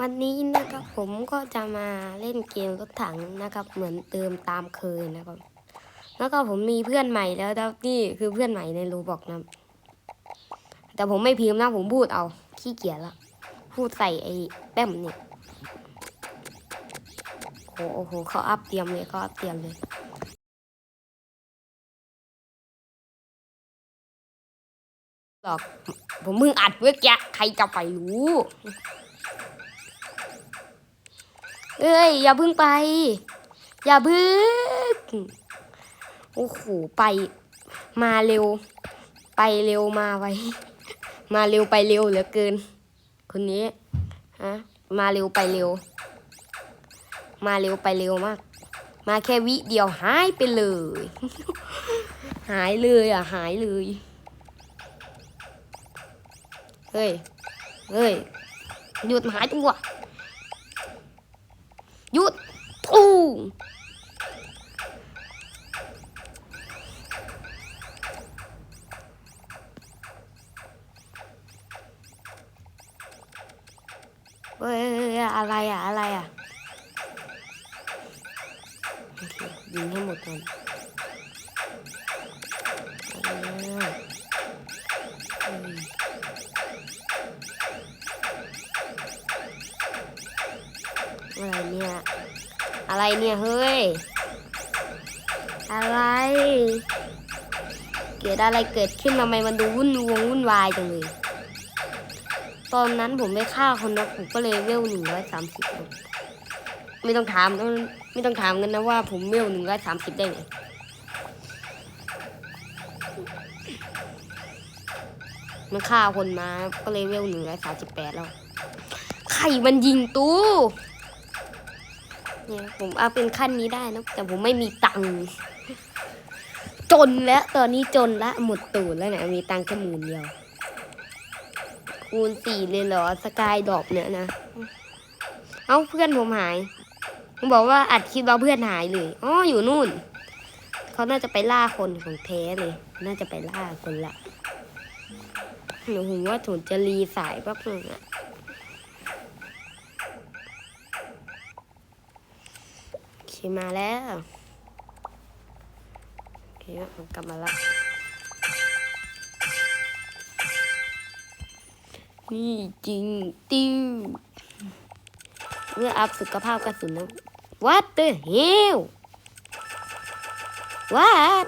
วันนี้นะครับผมก็จะมาเล่นเกมรถถังนะครับ เหมือนเติมตามเคยนะครับ แล้วก็ผมมีเพื่อนใหม่แล้วแล้วนี่คือเพื่อนใหม่ในรูบอกนะแต่ผมไม่พิมพ์นะผมพูดเอาขี้เกียจละพูดใส่ไอ้แป้มเนี่ยโอ้โหโอ้โหเขาอัพเตรียมเลยเขาอัพเตรียมเลยหรอกผมมึงอัดเมื่อกี้ใครจะไปรู้ เอ้ย อย่าพึ่งไป อย่าพึ่ง โอ้โห ไป มาเร็ว ไปเร็วมาไว มาเร็วไปเร็วเหลือเกิน คนนี้ฮะมาเร็วไปเร็ว มาเร็วไปเร็วมาก มาแค่วิเดียวหายไปเลย หายเลยอะ หายเลย เฮ้ย เฮ้ย หยุดหายตัว หยุดทูเฮ้ยอะไรอะอะไรอะโอเคยิงให้หมดก่อนอ่าเฮ้ยอ อะไรเนี่ยเฮ้ย อะไร เกิดอะไรเกิดขึ้นทำไมมันดูวุ่นวงวุ่นวายจังเลย ตอนนั้นผมไปฆ่าคนนะผมก็เลยเวลหนึ่งร้อยสามสิบไม่ต้องถามนะไม่ต้องถามกันนะว่าผมเวลหนึ่งร้อยสามสิบได้ไงมันฆ่าคนมา ก็เลยเวลหนึ่งร้อยสามสิบแปดแล้วใครมันยิงตู้ เนี่ยผมเอาเป็นขั้นนี้ได้นะ แต่ผมไม่มีตังค์จนแล้วตอนนี้จนละหมดตูดแล้วเนี่ยมีตังค์แค่หมื่นเดียว คูณสี่เลยเหรอสกายดอปเนี่ยนะ เอ้าเพื่อนผมหายผมบอกว่าอัดคลิปเราเพื่อนหายเลยอ๋ออยู่นู่น เขาน่าจะไปล่าคนของแท้เลย น่าจะไปล่าคนละเดี๋ยวผมว่าผมจะรีสายแป๊บนึงอะ โอเค มาแล้วโอเคผมกลับมาละนี่จริงติ้วเมื่ออัพสุขภาพกระสุนนะ What the hell What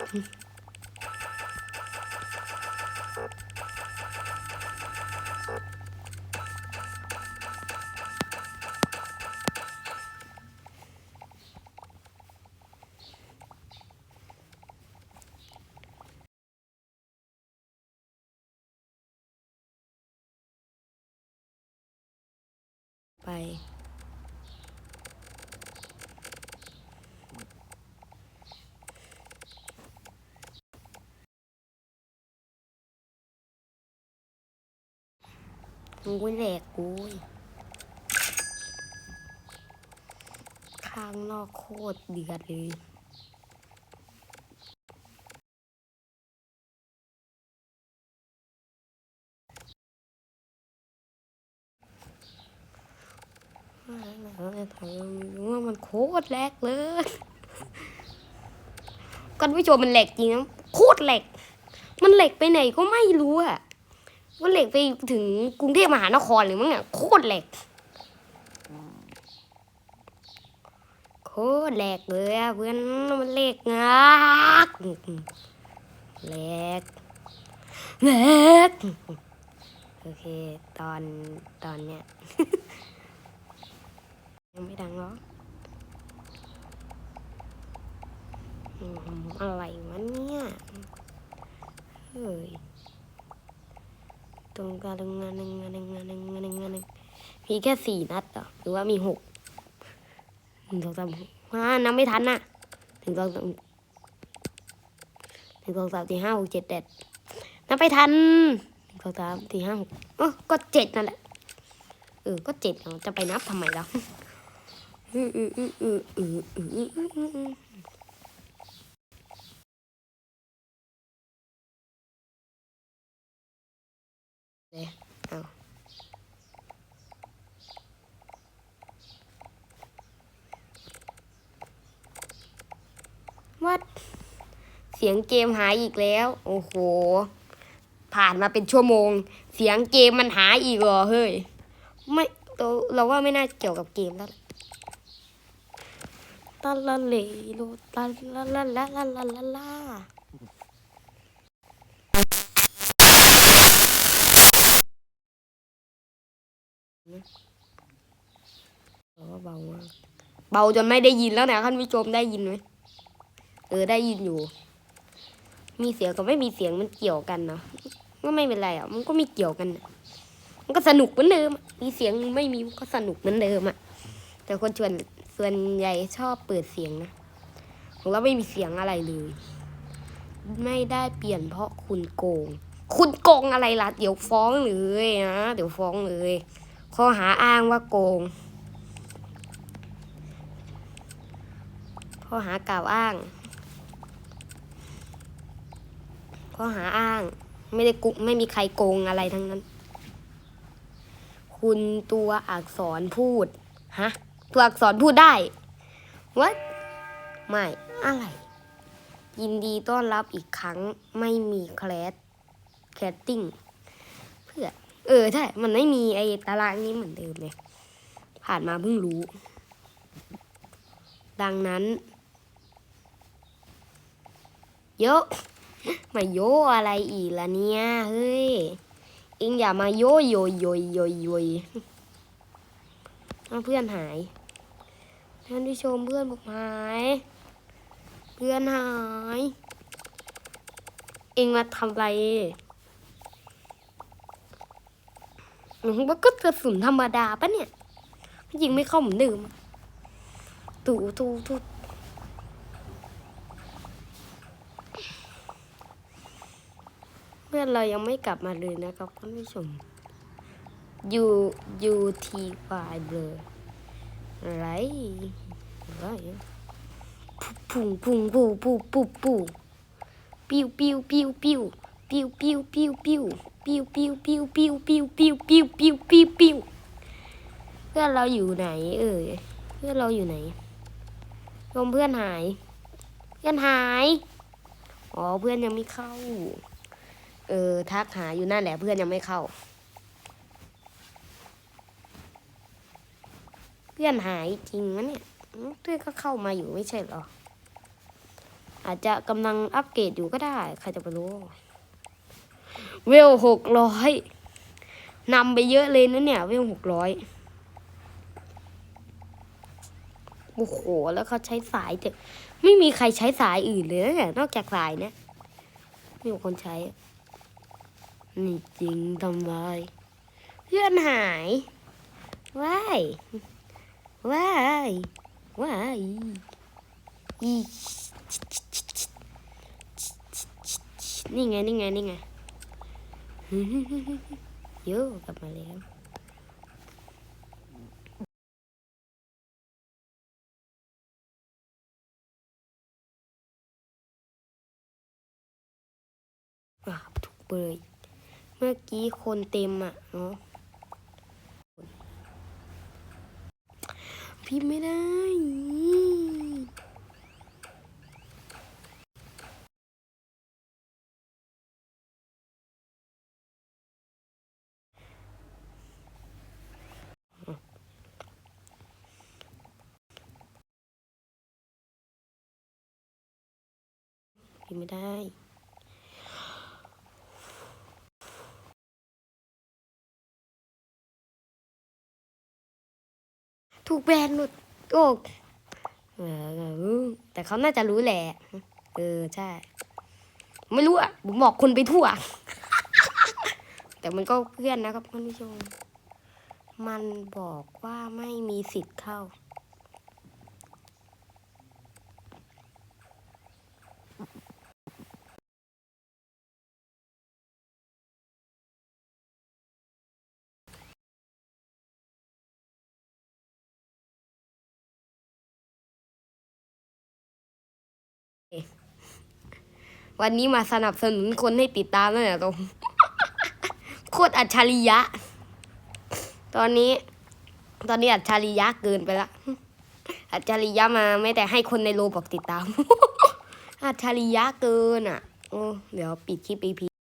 ไปมึงกูแหลกกูข้างนอกโคตรเดือดเลย ว่ามันโคตรแหลกเลยกันผู้ชมมันแหลกจริงนะโคตรแหลก มันแหลกไปไหนก็ไม่รู้อะมันแหลกไปถึงกรุงเทพมหานครหรือมั้งเนี่ยโคตรแหลกโคตรแหลกเลยอะเพื่อนมันแหลกงักแหลกแหลกโอเค ตอนตอนเนี้ย ยังไม่ดังหรออะไรวะเนี่ยเฮ้ยตรงกลางงานหนึ่งงานหนึ่งงานหนึ่งงานหนึ่งงานหนึ่งมีแค่สี่นัดเหรอหรือว่ามีหกหนึ่งสองสามอ่านับไม่ทันน่ะหนึ่งสองสามหนึ่งสองสามสี่ห้าหกเจ็ดแปดนับไปทันหนึ่งสองสามสี่ห้าหกเออก็เจ็ดนั่นแหละเออก็เจ็ดเอาจะไปนับทำไมล่ะ วัดเสียงเกมหายอีกแล้ว โอ้โห ผ่านมาเป็นชั่วโมง เสียงเกมมันหายอีกเหรอเฮ้ย ไม่เราเราว่าไม่น่าเกี่ยวกับเกมแล้ว ลาละเลโลตาละละละละละละละเราเบามากเบาจนไม่ได้ยินแล้วนะท่านผู้ชมได้ยินไหมเออได้ยินอยู่ มีเสียงกับไม่มีเสียงมันเกี่ยวกันเนาะก็ไม่เป็นไรอะมันก็ไม่เกี่ยวกัน มันก็สนุกเหมือนเดิม มีเสียงไม่มีก็สนุกเหมือนเดิมอะแต่คนส่วน ส่วนใหญ่ชอบเปิดเสียงนะของเราไม่มีเสียงอะไรเลย ไม่ได้เปลี่ยนเพราะคุณโกง คุณโกงอะไรล่ะ เดี๋ยวฟ้องเลยนะเดี๋ยวฟ้องเลยข้อหาอ้างว่าโกงข้อหากล่าวอ้างข้อหาอ้าง ไม่ได้กุไม่มีใครโกงอะไรทั้งนั้น คุณตัวอักษรพูด ฮะ ตัวอักษรพูดได้ what ไม่ อะไร ยินดีต้อนรับอีกครั้งไม่มีแคลสแคสติ้งเพื่อ เออ ใช่ มันไม่มีไอ้ตารางนี้เหมือนเดิมเลย ผ่านมาเพิ่งรู้ ดังนั้นโยมาโยอะไรอีกล่ะเนี่ย เฮ้ยเอ็งอย่ามาโยโยโยโยโย เอาเพื่อนหายท่านผู้ชมเพื่อนผมหาย เพื่อนหาย เอ็งมาทำอะไรมันก็กระสุนธรรมดาปะเนี่ยยิงไม่เข้าเหมือนเดิมตูตูตูเพื่อนเรายังไม่กลับมาเลยนะครับท่านผู้ชม ยูยูทีวายเบออะไรไรพุ่งพุ่งปูปูปูปูปิ้วปิ้วปิ้วปิ้วปิ้วปิ้วปิ้วปิ้วปิ้วปิ้วปิ้วปิ้วปิ้วปิ้วปิ้วปิ้วปิ้วปิ้วเพื่อนเราอยู่ไหน เอ่ยเพื่อนเราอยู่ไหนลมเพื่อนหาย เพื่อนหาย อ๋อเพื่อนยังไม่เข้า เออทักหาอยู่นั่นแหละเพื่อนยังไม่เข้า เพื่อนหายจริงมะเนี่ยเพื่อนก็เข้ามาอยู่ไม่ใช่หรอ อาจจะกำลังอัปเกรดอยู่ก็ได้ ใครจะไปรู้ เวลหกร้อยนำไปเยอะเลยนะเนี่ย เวลหกร้อยโอ้โห แล้วเขาใช้สายแต่ไม่มีใครใช้สายอื่นเลยนะเนี่ยนอกจากสายเนี่ยไม่มีคนใช้ นี่จริงทำไมเพื่อนหายว้าย ว้ายว้ายอีนี่ไง นี่ไง นี่ไงโยกลับมาแล้วอะถูกเบยเมื่อกี้คนเต็มอะเนาะ พี่ไม่ได้พี่ไม่ได้ ถูกแบนหมดโอ้เออแต่เขาน่าจะรู้แหละ เออ ใช่ ไม่รู้อะผมบอกคนไปทั่ว แต่มันก็เพื่อนนะครับท่านผู้ชม มันบอกว่าไม่มีสิทธิ์เข้า วันนี้มาสนับสนุนคนให้ติดตามแล้วเนี่ยตรงโคตรอัจฉริยะ ตอนนี้ ตอนนี้อัจฉริยะเกินไปละ อัจฉริยะมาไม่แต่ให้คนในโลบอกติดตาม อัจฉริยะเกินอะเดี๋ยวปิดคลิป EP